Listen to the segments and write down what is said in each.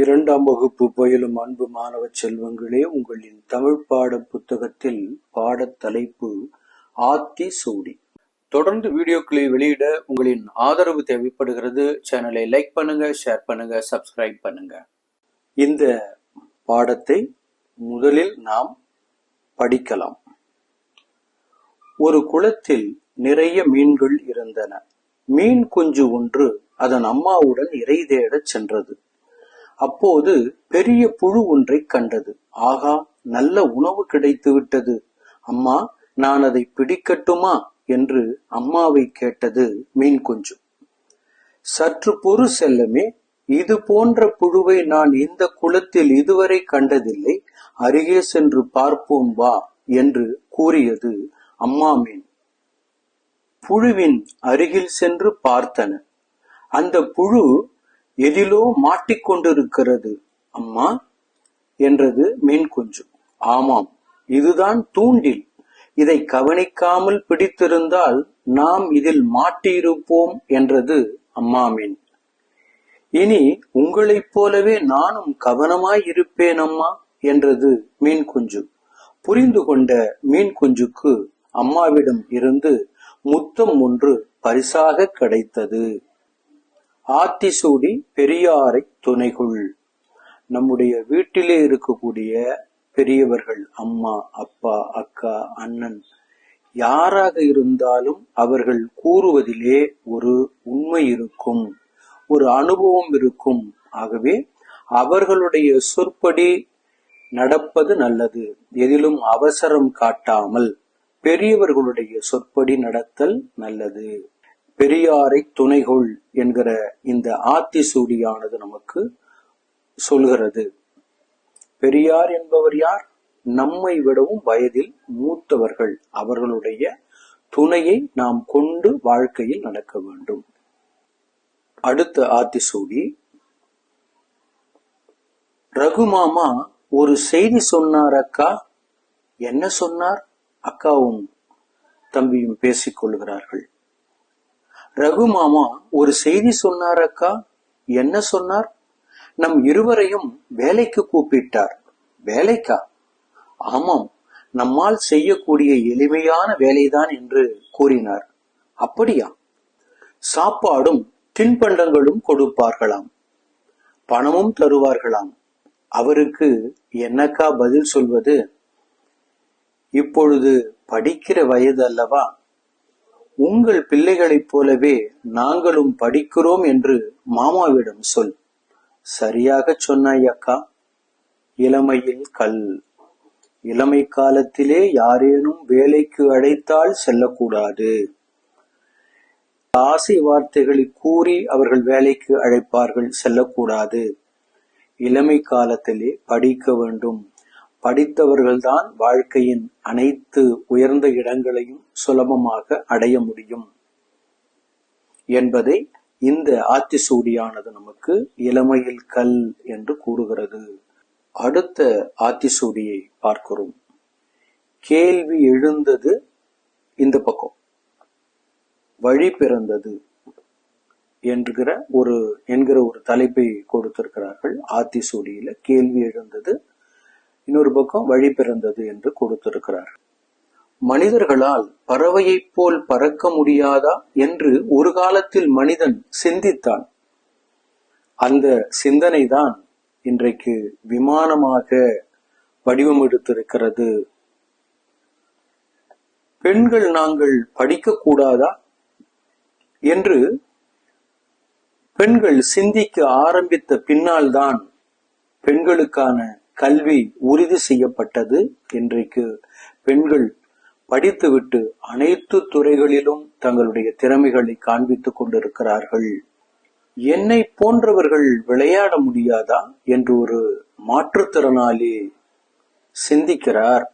இரண்டாம் வகுப்பு பயிலும் அன்பு மாணவ செல்வங்களே உங்களின் தமிழ் பாட புத்தகத்தில் பாடத் தலைப்பு ஆத்தி சூடி. தொடர்ந்து வீடியோக்களை வெளியிட உங்களின் ஆதரவு தேவைப்படுகிறது. சேனலை லைக் பண்ணுங்க ஷேர் பண்ணுங்க சப்ஸ்கிரைப் பண்ணுங்க. இந்த பாடத்தை முதலில் நாம் படிக்கலாம். ஒரு குளத்தில் நிறைய மீன்கள் இருந்தன. மீன் குஞ்சு ஒன்று அதன் அம்மாவுடன் இறை தேடச் சென்றது. அப்போது பெரிய புழு ஒன்றை கண்டது. ஆகா நல்ல உணவு கிடைத்து விட்டது அம்மா நான் அதை பிடிக்கட்டுமா? என்று அம்மாவை கேட்டது மீன் குஞ்சு. சற்று பொறு செல்லமே இது போன்ற புழுவை நான் இந்த குளத்தில் இதுவரை கண்டதில்லை. அருகே சென்று பார்ப்போம் வா என்று கூறியது அம்மா மீன். புழுவின் அருகில் சென்று பார்த்தன. அந்த புழு எதிலோ மாட்டிக்கொண்டிருக்கிறது. அம்மா என்றது மீன் குஞ்சு ஆமாம் இதுதான் தூண்டில். இதை கவனிக்காமல் பிடித்திருந்தால் நாம் இதில் மாட்டியிருப்போம் என்றது அம்மா மீன். இனி உங்களைப் போலவே நானும் கவனமாய் இருப்பேன் அம்மா என்றது மீன் குஞ்சு புரிந்து கொண்ட மீன் குஞ்சுக்கு அம்மாவிடம் இருந்து முத்தம் ஒன்று பரிசாக கிடைத்தது. ஆத்திசூடி பெரியாரை துணைகுள். நம்முடைய வீட்டிலே இருக்கக்கூடிய பெரியவர்கள் அம்மா அப்பா அக்கா அண்ணன் யாராக இருந்தாலும் அவர்கள் கூறுவதிலே ஒரு உண்மை இருக்கும் ஒரு அனுபவம் இருக்கும். ஆகவே அவர்களுடைய சொற்படி நடப்பது நல்லது. எதிலும் அவசரம் காட்டாமல் பெரியவர்களுடைய சொற்படி நடத்தல் நல்லது. பெரியாரை துணைகொள் என்கிற இந்த ஆத்திசூடியானது நமக்கு சொல்கிறது. பெரியார் என்பவர் யார்? நம்மை விடவும் வயதில் மூத்தவர்கள். அவர்களுடைய துணையை நாம் கொண்டு வாழ்க்கையில் நடக்க வேண்டும். அடுத்த ஆத்திசூடி. ரகுமாமா ஒரு செய்தி சொன்னார் அக்கா. என்ன சொன்னார்? அக்காவும் தம்பியும் பேசிக் கொள்கிறார்கள். ரகு மாமா ஒரு செய்தி சொன்னார் அக்கா. என்ன சொன்னார்? நம் இருவரையும் வேலைக்கு கூப்பிட்டார். வேலைக்கா? ஆமாம் நம்மால் செய்யக்கூடிய எளிமையான வேலைதான் என்று கூறினார். அப்படியா? சாப்பாடும் தின்பண்டங்களும் கொடுப்பார்களாம். பணமும் தருவார்களாம். அவருக்கு என்னக்கா பதில் சொல்வது? இப்பொழுது படிக்கிற வயது அல்லவா? உங்கள் பிள்ளைகளைப் போலவே நாங்களும் படிக்கிறோம் என்று மாமாவிடம் சொல். சரியாக சொன்னாய் அக்கா. இளமையில் கல். இளமை காலத்திலே யாரேனும் வேலைக்கு அழைத்தால் செல்லக்கூடாது. ஆசை வார்த்தைகளை கூறி அவர்கள் வேலைக்கு அழைப்பார்கள் செல்லக்கூடாது. இளமை காலத்திலே படிக்க வேண்டும். படித்தவர்கள்தான் வாழ்க்கையின் அனைத்து உயர்ந்த இடங்களையும் சுலபமாக அடைய முடியும் என்பதை இந்த ஆத்திசூடியானது நமக்கு இளமையில் கல் என்று கூறுகிறது. அடுத்த ஆத்திசூடியை பார்க்கிறோம். கேள்வி எழுந்தது இந்த பக்கம். வழி பிறந்தது என்கிற ஒரு என்கிற ஒரு தலைப்பை கொடுத்திருக்கிறார்கள். ஆத்திசூடியில கேள்வி எழுந்தது. இன்னொரு பக்கம் வழி பிறந்தது என்று கொடுத்திருக்கிறார்கள். மனிதர்களால் பறவையைப் போல் பறக்க முடியாதா என்று ஒரு காலத்தில் மனிதன் சிந்தித்தான். அந்த சிந்தனைதான் இன்றைக்கு விமானமாக வடிவம் எடுத்திருக்கிறது பெண்கள் நாங்கள் படிக்கக்கூடாதா என்று பெண்கள் சிந்திக்க ஆரம்பித்த பின்னால்தான் பெண்களுக்கான கல்வி உறுதி செய்யப்பட்டது. இன்றைக்கு பெண்கள் படித்துவிட்டு அனைத்து துறைகளிலும் தங்களுடைய திறமைகளை காண்பித்துக் கொண்டிருக்கிறார்கள். என்னை போன்றவர்கள் விளையாட முடியாதா என்று ஒரு மாற்றுத்திறனாளி சிந்திக்கிறார்.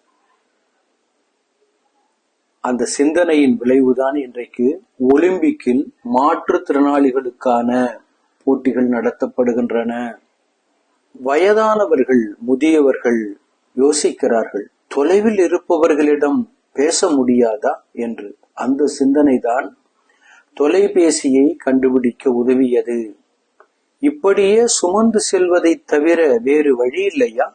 அந்த சிந்தனையின் விளைவுதான் இன்றைக்கு ஒலிம்பிக்கில் மாற்றுத்திறனாளிகளுக்கான போட்டிகள் நடத்தப்படுகின்றன. வயதானவர்கள் முதியவர்கள் யோசிக்கிறார்கள். தொலைவில் இருப்பவர்களிடம் பேச முடியாதா என்று. அந்த சிந்தனைதான் தொலைபேசியை கண்டுபிடிக்க உதவியது. இப்படியே சுமந்து செல்வதை தவிர வேறு வழி இல்லையா?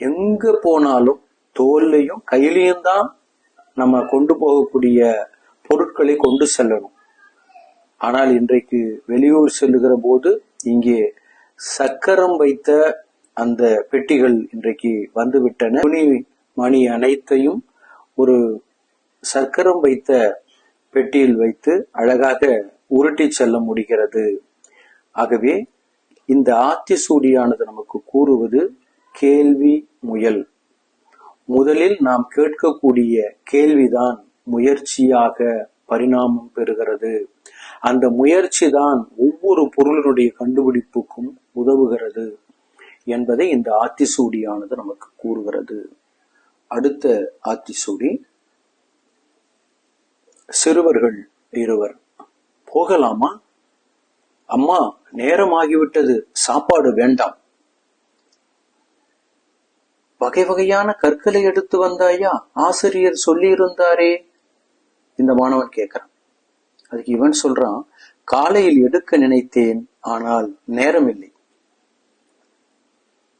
எங்க போனாலும் தோல்லையும் கையிலையும் தான் நம்ம கொண்டு போகக்கூடிய பொருட்களை கொண்டு செல்லணும். ஆனால் இன்றைக்கு வெளியூர் செல்லுகிற போது இங்கே சக்கரம் வைத்த அந்த பெட்டிகள் இன்றைக்கு வந்துவிட்டன. துணி மணி அனைத்தையும் ஒரு சக்கரம் வைத்த பெட்டியில் வைத்து அழகாக உருட்டி செல்ல முடிகிறது. ஆகவே இந்த ஆத்திசூடியானது நமக்கு கூறுவது கேள்வி முயல். முதலில் நாம் கேட்கக்கூடிய கேள்விதான் முயற்சியாக பரிணாமம் பெறுகிறது. அந்த முயற்சி தான் ஒவ்வொரு பொருளினுடைய கண்டுபிடிப்புக்கும் உதவுகிறது என்பதை இந்த ஆத்திசூடியானது நமக்கு கூறுகிறது. அடுத்த ஆத்திசூடி சிறுவர்கள் இருவர். போகலாமா? அம்மா நேரமாகிவிட்டது. சாப்பாடு வேண்டாம். வகை வகையான கற்களை எடுத்து வந்தாயா? ஆசிரியர் சொல்லி இருந்தாரே இந்த மாணவன் கேட்கிறான். அதுக்கு இவன் சொல்றான் காலையில் எடுக்க நினைத்தேன் ஆனால் நேரம் இல்லை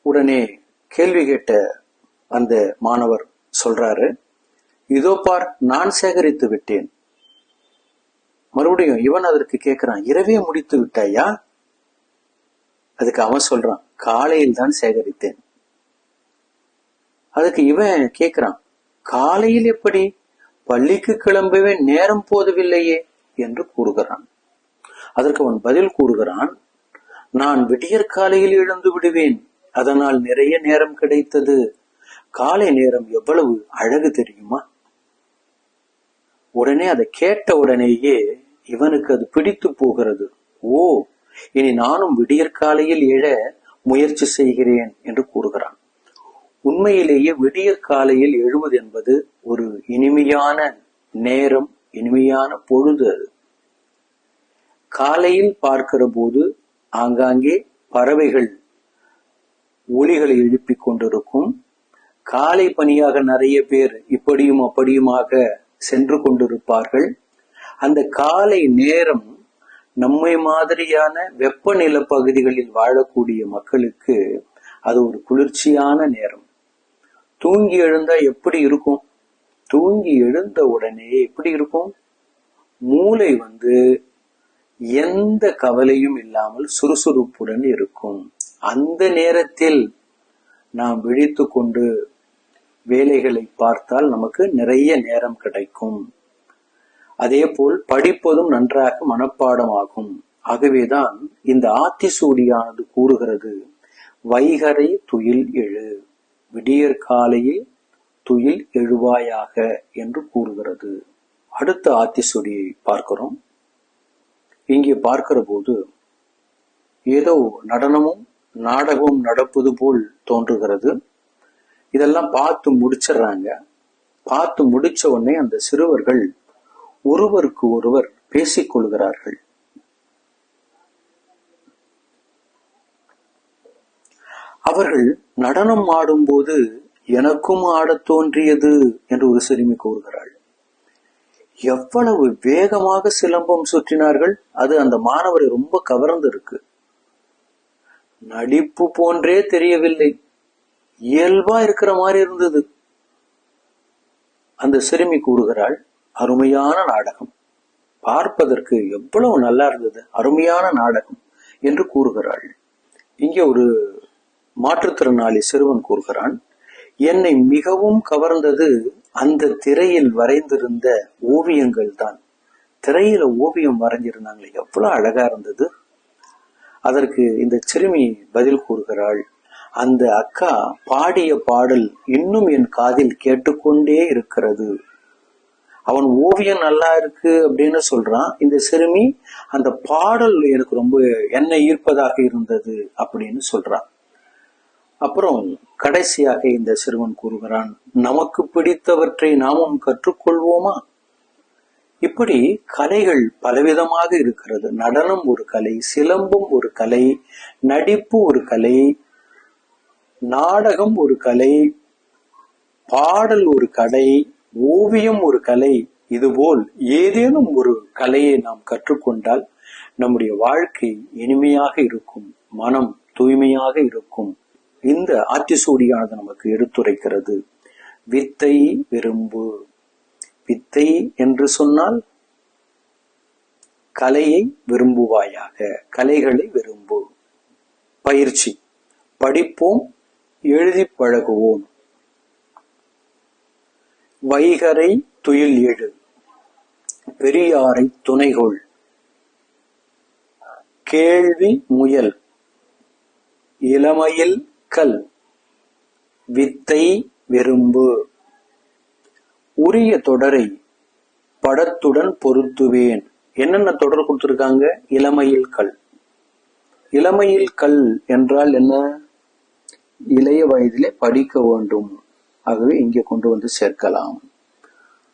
உடனே கேள்வி கேட்ட அந்த மாணவர் சொல்றாரு இதோ பார் நான் சேகரித்து விட்டேன். மறுபடியும் இவன் அதற்கு கேட்கிறான் இரவே முடித்து விட்டாயா? அதுக்கு அவன் சொல்றான் காலையில் தான் சேகரித்தேன். அதுக்கு இவன் கேட்கிறான் காலையில் எப்படி? பள்ளிக்கு கிளம்பவே நேரம் போதவில்லையே என்று கூறுகிறான். அதற்கு அவன் பதில் கூறுகிறான் நான் விடியற் காலையில் எழுந்து விடுவேன் அதனால் நிறைய நேரம் கிடைத்தது. காலை நேரம் எவ்வளவு அழகு தெரியுமா? உடனே அதை கேட்ட உடனேயே இவனுக்கு அது பிடித்து போகிறது. ஓ இனி நானும் விடியற் காலையில் எழ முயற்சி செய்கிறேன் என்று கூறுகிறான். உண்மையிலேயே விடியற் காலையில் எழுவது என்பது ஒரு இனிமையான நேரம் இனிமையான பொழுது அது. காலையில் பார்க்கிற போது ஆங்காங்கே பறவைகள் ஒலிகளை எழுப்பிக் கொண்டிருக்கும் காலை பணியாக நிறைய பேர் இப்படியும் அப்படியுமாக சென்று கொண்டிருப்பார்கள். அந்த காலை நேரம் நம்மை மாதிரியான வெப்பநில பகுதிகளில் வாழக்கூடிய மக்களுக்கு அது ஒரு குளிர்ச்சியான நேரம். தூங்கி எழுந்தா எப்படி இருக்கும்? தூங்கி எழுந்த உடனே எப்படி இருக்கும்? மூளை வந்து எந்த கவலையும் இல்லாமல் சுறுசுறுப்புடன் இருக்கும். அந்த நேரத்தில் நாம் விழித்து கொண்டு வேலைகளை பார்த்தால் நமக்கு நிறைய நேரம் கிடைக்கும். அதே போல் படிப்பதும் நன்றாக மனப்பாடமாகும். ஆகவேதான் இந்த ஆத்திசூடியானது கூறுகிறது. வைகரை துயில் எழு விடியற் காலையே துயில் எழுவாயாக என்று கூறுகிறது. அடுத்த ஆத்திசூடியை பார்க்கிறோம். இங்கே பார்க்கிற போது ஏதோ நடனமும் நாடகமும் நடப்பது போல் தோன்றுகிறது. இதெல்லாம் பார்த்து முடிச்சிடுறாங்க. பார்த்து முடிச்ச உடனே அந்த சிறுவர்கள் ஒருவருக்கு ஒருவர் பேசிக் கொள்கிறார்கள். அவர்கள் நடனம் ஆடும்போது எனக்கும் ஆடத் தோன்றியது என்று ஒரு சிறுமி கூறுகிறாள். எவ்வளவு வேகமாக சிலம்பம் சுற்றினார்கள். அது அந்த மாணவரை ரொம்ப கவர்ந்து இருக்கு நடிப்பு போன்றே தெரியவில்லை. இயல்பா இருக்கிற மாதிரி இருந்தது. அந்த சிறுமி கூறுகிறாள் அருமையான நாடகம். பார்ப்பதற்கு எவ்வளவு நல்லா இருந்தது. அருமையான நாடகம் என்று கூறுகிறாள். இங்கே ஒரு மாற்றுத்திறனாளி சிறுவன் கூறுகிறான் என்னை மிகவும் கவர்ந்தது அந்த திரையில் வரைந்திருந்த ஓவியங்கள் தான். திரையில ஓவியம் வரைஞ்சிருந்தாங்களே எவ்வளவு அழகா இருந்தது. அதற்கு இந்த சிறுமி பதில் கூறுகிறாள் அந்த அக்கா பாடிய பாடல் இன்னும் என் காதில் கேட்டுக்கொண்டே இருக்கிறது. அவன் ஓவியம் நல்லா இருக்கு அப்படின்னு சொல்றான். இந்த சிறுமி அந்த பாடல் எனக்கு ரொம்ப என்னை ஈர்ப்பதாக இருந்தது அப்படின்னு சொல்றான். அப்புறம் கடைசியாக இந்த சிறுவன் கூறுகிறான் நமக்கு பிடித்தவற்றை நாமும் கற்றுக்கொள்வோமா? இப்படி கலைகள் பலவிதமாக இருக்கிறது. நடனம் ஒரு கலை சிலம்பம் ஒரு கலை நடிப்பு ஒரு கலை நாடகம் ஒரு கலை பாடல் ஒரு கலை ஓவியம் ஒரு கலை இதுபோல் ஏதேனும் ஒரு கலையை நாம் கற்றுக்கொண்டால் நம்முடைய வாழ்க்கை இனிமையாக இருக்கும் மனம் தூய்மையாக இருக்கும். இந்த ஆத்திசூடியானது நமக்கு எடுத்துரைக்கிறது. வித்தை விரும்பு. வித்தை என்று சொன்னால் கலையை விரும்புவாயாக. கலைகளை விரும்பு. பயிற்சி. படிப்போம் எழுதி பழகுவோம். வைகரை துயில் எழு பெரியாரை துணைகொள். கேள்வி முயல் இளமையில் கல் வித்தை விரும்பு உரிய தொடரை படத்துடன் பொருத்துவேன். என்னென்ன தொடர் கொடுத்திருக்காங்க? இளமையில் கல். இளமையில் கல் என்றால் என்ன? இளைய வயதிலே படிக்க வேண்டும். ஆகவே இங்கே கொண்டு வந்து சேர்க்கலாம்.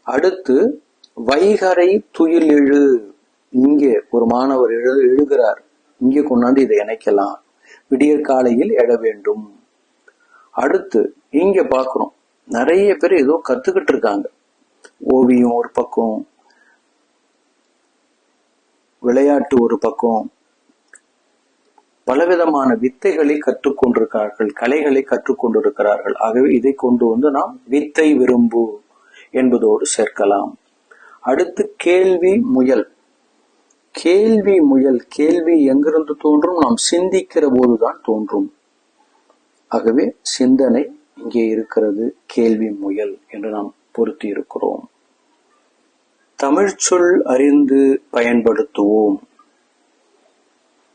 அடுத்து வைகரை துயில் எழு இங்கே ஒரு மாணவர் எழு எழுகிறார். இங்கே கொண்டாந்து இதை இணைக்கலாம். விடியற் காலையில் எழ வேண்டும். அடுத்து இங்க பாக்குறோம் நிறைய பேர் ஏதோ கத்துக்கிட்டு இருக்காங்க. ஓவியம் ஒரு பக்கம் விளையாட்டு ஒரு பக்கம் பலவிதமான வித்தைகளை கற்றுக்கொண்டிருக்கிறார்கள் கலைகளை கற்றுக்கொண்டிருக்கிறார்கள். ஆகவே இதை கொண்டு வந்து நாம் வித்தை விரும்பு என்பதோடு சேர்க்கலாம். அடுத்து கேள்வி முயல். கேள்வி முயல் கேள்வி எங்கிருந்து தோன்றும்? நாம் சிந்திக்கிற போதுதான் தோன்றும். ஆகவே சிந்தனை இங்கே இருக்கிறது கேள்வி முயல் என்று நாம் பொருத்தி இருக்கிறோம். தமிழ்ச்சொல் அறிந்து பயன்படுத்துவோம்.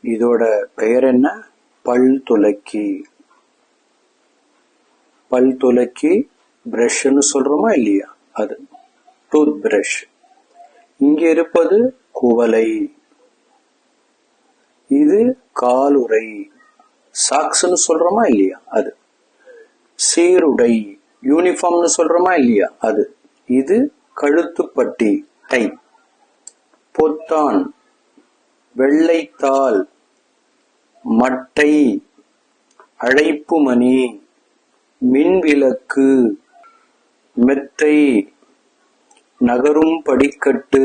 இதோட பெயர் என்ன? பல் துலக்கி. பல் துலக்கி பிரஷ்னு சொல்றோமா இல்லையா? அது. டூத் பிரஷ் இங்க இருப்பது குவலை இது காலுரை சாக்ஸ்னு சொல்றோமா இல்லையா? அது. சீருடை. யூனிஃபார்ம்னு சொல்றோமா இல்லையா? அது. இது கழுத்துப்பட்டி. டை பொத்தான். வெள்ளைத்தாள். மட்டை அழைப்பு மணி மின்விளக்கு மெத்தை நகரும் படிக்கட்டு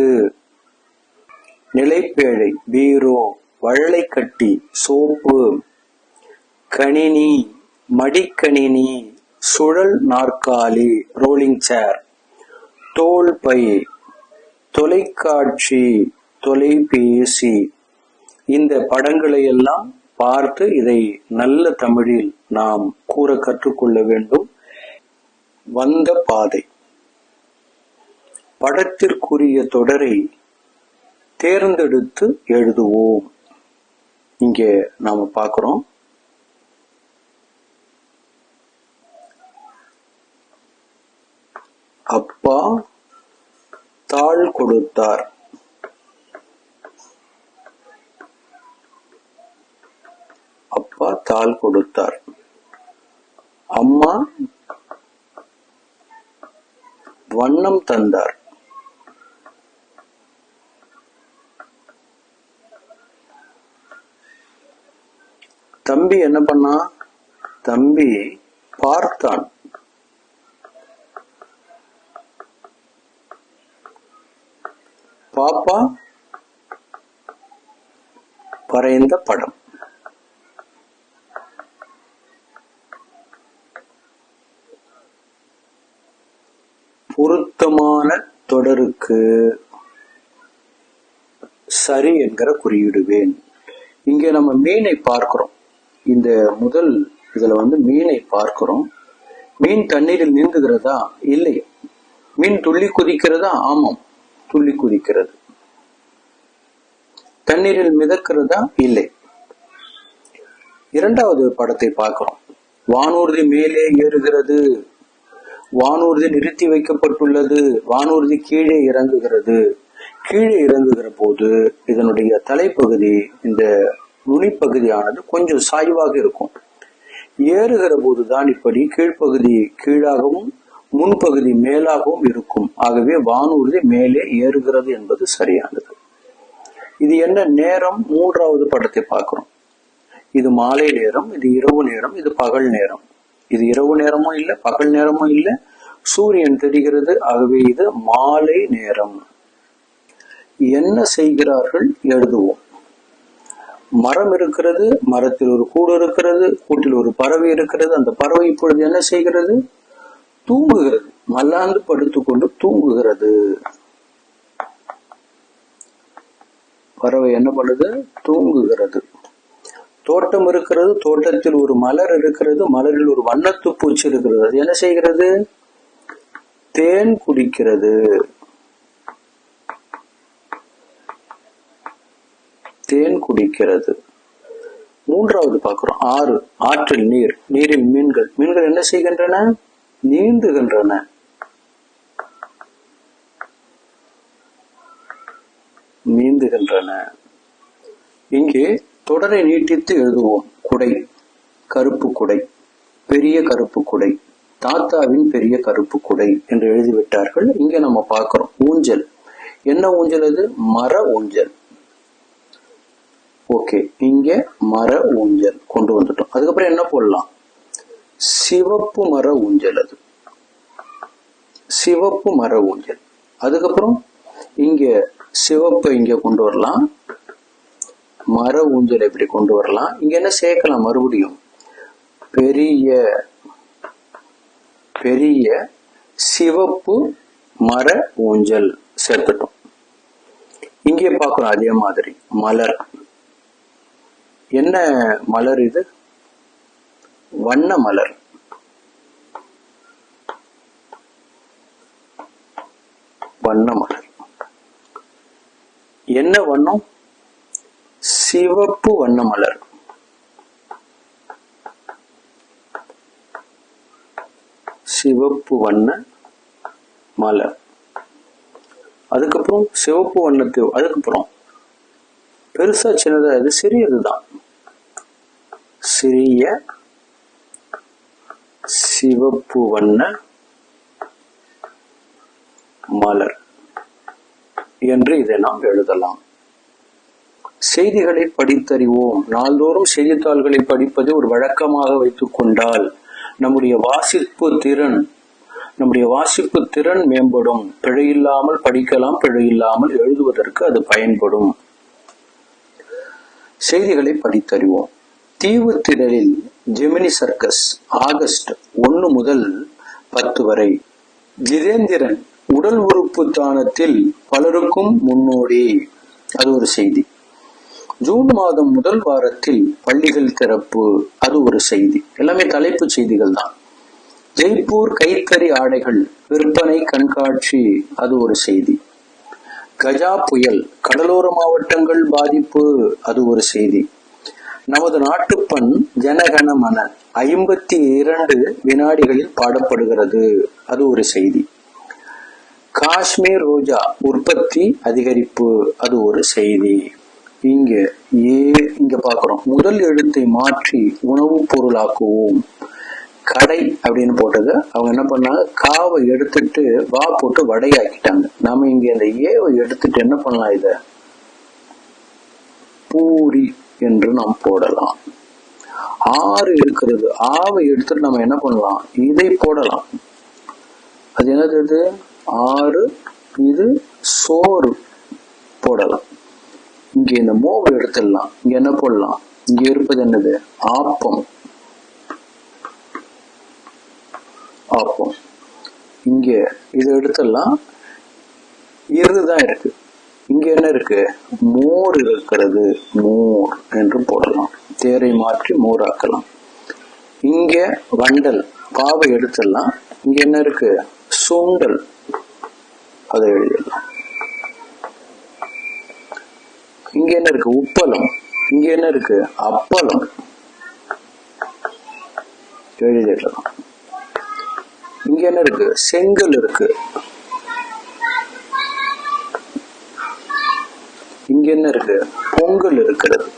நிலைப்பேழை பீரோ வள்ளைக்கட்டி சோப்பு கணினி மடிக்கணினி சுழல் நாற்காலி ரோலிங் சேர் தோல் பை தொலைக்காட்சி தொலைபேசி இந்த படங்களை எல்லாம் பார்த்து இதை நல்ல தமிழில் நாம் கூற கற்றுக்கொள்ள வேண்டும். வந்த பாதை. படத்திற்குரிய தொடரை தேர்ந்தெடுத்து எழுதுவோம். இங்கே நாம பார்க்கிறோம். அப்பா தாழ் கொடுத்தார் அப்பா தாள் கொடுத்தார். அம்மா வண்ணம் தந்தார். தம்பி என்ன பண்ணா? தம்பி பார்த்தான். பாப்பா வரைந்த படம். தொடருக்கு சரி என்கிற குறியிடுவேன். இங்க நம்ம மீனை பார்க்கிறோம். இந்த முதல் இதுல வந்து மீனை பார்க்கிறோம். மீன் தண்ணீரில் நீந்துகிறதா? இல்லை. மீன் துள்ளி குதிக்கிறதா? ஆமாம். துள்ளி குதிக்கிறது. தண்ணீரில் மிதக்கிறதா? இல்லை. இரண்டாவது படத்தை பார்க்கிறோம். வானூர்தி மேலே ஏறுகிறது. வானூர்தி நிறுத்தி வைக்கப்பட்டுள்ளது. வானூர்தி கீழே இறங்குகிறது. கீழே இறங்குகிற போது இதனுடைய தலைப்பகுதி இந்த நுனிப்பகுதியானது கொஞ்சம் சாய்வாக இருக்கும். ஏறுகிற போதுதான் இப்படி கீழ்ப்பகுதி கீழாகவும் முன்பகுதி மேலாகவும் இருக்கும். ஆகவே வானூர்தி மேலே ஏறுகிறது என்பது சரியானது. இது என்ன நேரம்? மூன்றாவது படத்தை பார்க்கிறோம். இது மாலை நேரம் இது இரவு நேரம் இது பகல் நேரம். இது இரவு நேரமும் இல்லை பகல் நேரமும் இல்லை சூரியன் தெரிகிறது ஆகவே இது மாலை நேரம். என்ன செய்கிறார்கள்? எழுதுவோம். மரம் இருக்கிறது மரத்தில் ஒரு கூடு இருக்கிறது கூட்டில் ஒரு பறவை இருக்கிறது அந்த பறவை இப்பொழுது என்ன செய்கிறது? தூங்குகிறது. மல்லாந்து படுத்துக்கொண்டு தூங்குகிறது. பறவை என்ன பண்ணுது? தூங்குகிறது. தோட்டம் இருக்கிறது தோட்டத்தில் ஒரு மலர் இருக்கிறது மலரில் ஒரு வண்ணத்து பூச்சி இருக்கிறது. அது என்ன செய்கிறது? தேன் குடிக்கிறது. தேன் குடிக்கிறது. மூன்றாவது பார்க்கிறோம். ஆறு ஆற்றில் நீர் நீரில் மீன்கள். மீன்கள் என்ன செய்கின்றன? நீந்துகின்றன. நீந்துகின்றன. இங்கே தொடரை நீட்டித்து எழுதுவோம். குடை கருப்பு குடை பெரிய கருப்பு குடை தாத்தாவின் பெரிய கருப்பு குடை என்று எழுதிவிட்டார்கள். இங்க நம்ம பார்க்கிறோம். ஊஞ்சல். என்ன ஊஞ்சல் அது? மர ஊஞ்சல். ஓகே. இங்க மர ஊஞ்சல் கொண்டு வந்துட்டோம். அதுக்கப்புறம் என்ன போடலாம்? சிவப்பு மர ஊஞ்சல் அது. சிவப்பு மர ஊஞ்சல். அதுக்கப்புறம் இங்க சிவப்பு இங்க கொண்டு வரலாம். மர ஊஞ்சல் எப்படி கொண்டு வரலாம்? இங்க என்ன சேர்க்கலாம் மறுபடியும்? பெரிய பெரிய சிவப்பு மர ஊஞ்சல் சேர்த்துட்டோம் இங்கே பார்க்குறோம் அதே மாதிரி. மலர். என்ன மலர் இது? வண்ண மலர். வண்ண மலர். என்ன வண்ணம்? சிவப்பு வண்ண மலர். சிவப்பு வண்ண மலர். அதுக்கப்புறம் சிவப்பு வண்ணத்து அதுக்கப்புறம் பெருசா சின்னதா இது சிறியதுதான் சிறிய சிவப்பு வண்ண மலர் என்று இதை நாம் எழுதலாம். செய்திகளை படித்தறிவோம். நாள்தோறும் செய்தித்தாள்களை படிப்பதை ஒரு வழக்கமாக வைத்துக் கொண்டால் நம்முடைய வாசிப்பு திறன் நம்முடைய வாசிப்பு திறன் மேம்படும். பிழையில்லாமல் படிக்கலாம் பிழையில்லாமல் எழுதுவதற்கு அது பயன்படும். செய்திகளை படித்தறிவோம். தீவு திடலில் ஜெமினி சர்க்கஸ் ஆகஸ்ட் ஒன்று முதல் பத்து வரை. ஜிதேந்திரன் உடல் உறுப்பு தானத்தில் பலருக்கும் முன்னோடி. அது ஒரு செய்தி. ஜூன் மாதம் முதல் வாரத்தில் பள்ளிகள் திறப்பு அது ஒரு செய்தி. எல்லாமே தலைப்பு செய்திகள் தான். ஜெய்ப்பூர் கைத்தறி ஆடைகள் விற்பனை கண்காட்சி அது ஒரு செய்தி. கஜா புயல் கடலோர மாவட்டங்கள் பாதிப்பு அது ஒரு செய்தி. நமது நாட்டுப்பண் ஜனகணமன ஐம்பத்தி இரண்டு வினாடிகளில் பாடப்படுகிறது அது ஒரு செய்தி. காஷ்மீர் ரோஜா உற்பத்தி அதிகரிப்பு அது ஒரு செய்தி. இங்க ஏ இங்க பாக்குறோம். முதல் எழுத்தை மாற்றி உணவுப் பொருளாக்குவோம். கடை அப்படின்னு போட்டது. அவங்க என்ன பண்ணாங்க? காவை எடுத்துட்டு வா போட்டு வடையாக்கிட்டாங்க. நாம இங்க அந்த ஏவை எடுத்துட்டு என்ன பண்ணலாம் இத? பூரி என்று நாம் போடலாம். ஆறு இருக்கிறது. ஆவை எடுத்துட்டு நம்ம என்ன பண்ணலாம்? இதை போடலாம். அது என்னது ஆறு. இது சோறு. போடலாம். இங்கே இந்த மோவை எடுத்துடலாம். இங்க என்ன போடலாம்? இங்க இருப்பது என்னது? ஆப்பம். ஆப்பம். இங்க இதை எடுத்துடலாம். இருந்துதான் இருக்கு. இங்க என்ன இருக்கு? மோர் இருக்கிறது. மோர் என்று போடலாம். தேரை மாற்றி மோராக்கலாம் இங்க வண்டல். பாவை எடுத்துடலாம். இங்க என்ன இருக்கு? சுண்டல். அதை எழுதிடலாம். இங்க என்ன இருக்கு? உப்பளம். இங்க என்ன இருக்கு? அப்பளம். இங்க என்ன இருக்கு? செங்கல் இருக்கு. இங்க என்ன இருக்கு? பொங்கல் இருக்கிறது.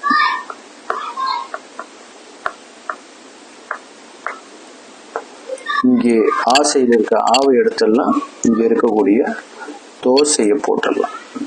இங்கே ஆசையில் இருக்க ஆவை எடுத்துடலாம். இங்க இருக்கக்கூடிய தோசையை போட்டுடலாம்.